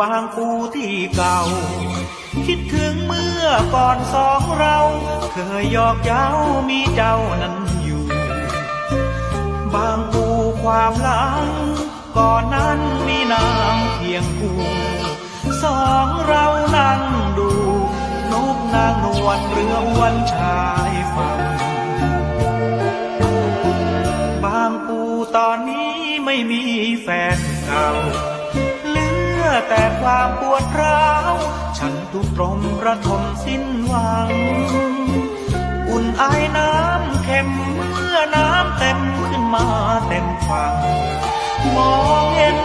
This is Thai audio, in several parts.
บางปูที่เก่า คิดถึงเมื่อก่อนสองเรา เคยหยอกเย้ามีเจ้านั้นอยู่ บางปูความหลัง ก่อนนั้นมีนางเพียงกูสองเรานั่งดูนกนางนวลเรืออวนชายฝั่งบางปูตอนนี้ไม่มีแฟนเก่า แต่ความปวดร้าว ฉันทุกตรมระทมสิ้นหวัง อุ่นไอน้ำเค็มเมื่อน้ำเต็มขึ้นมาเต็มฝั่งมองเห็น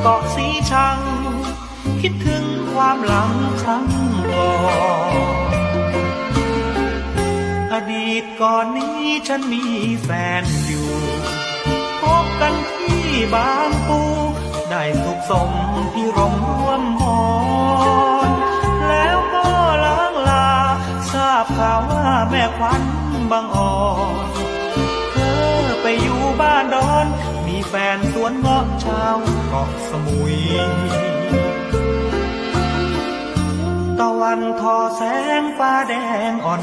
เกาะสีชัง คิดถึงความหลังครั้งก่อนอดีตก่อนนี้ฉันมีแฟนอยู่พบกันที่บางปู ได้สุขสมที่ร่ม ฟนสวนเงาะชาวเกาะสมุย ตะวันทอแสงฟ้าแดงอ่อ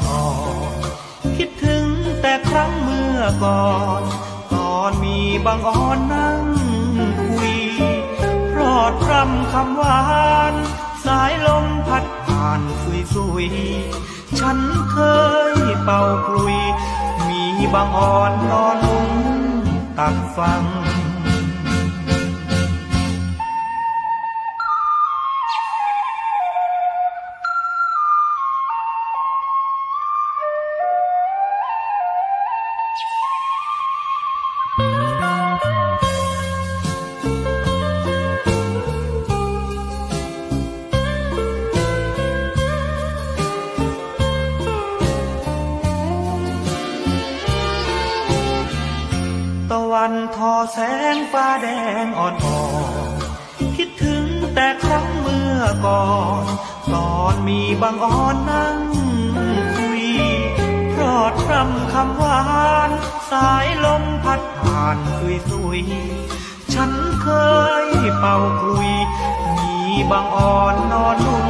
นๆ คิดถึงแต่ครั้งเมื่อก่อน ตอนมีบางอ่อนนั่งคุยพรอดพรำคำหวาน สายลมพัดผ่านสุยสุยฉันเคยเป่าคลุย มีบางอ่อนนอนนุ่ง ตักฟัง วันทอแสงฟ้าแดงอ่อนๆคิดถึงแต่ครั้งเมื่อก่อน ตอนมีบางอ่อนนั่งคุยพรอดพรำคำหวาน สายลมพัดผ่านสุยสุยฉันเคยเป่าคุย มีบางอ่อนนอนนุ่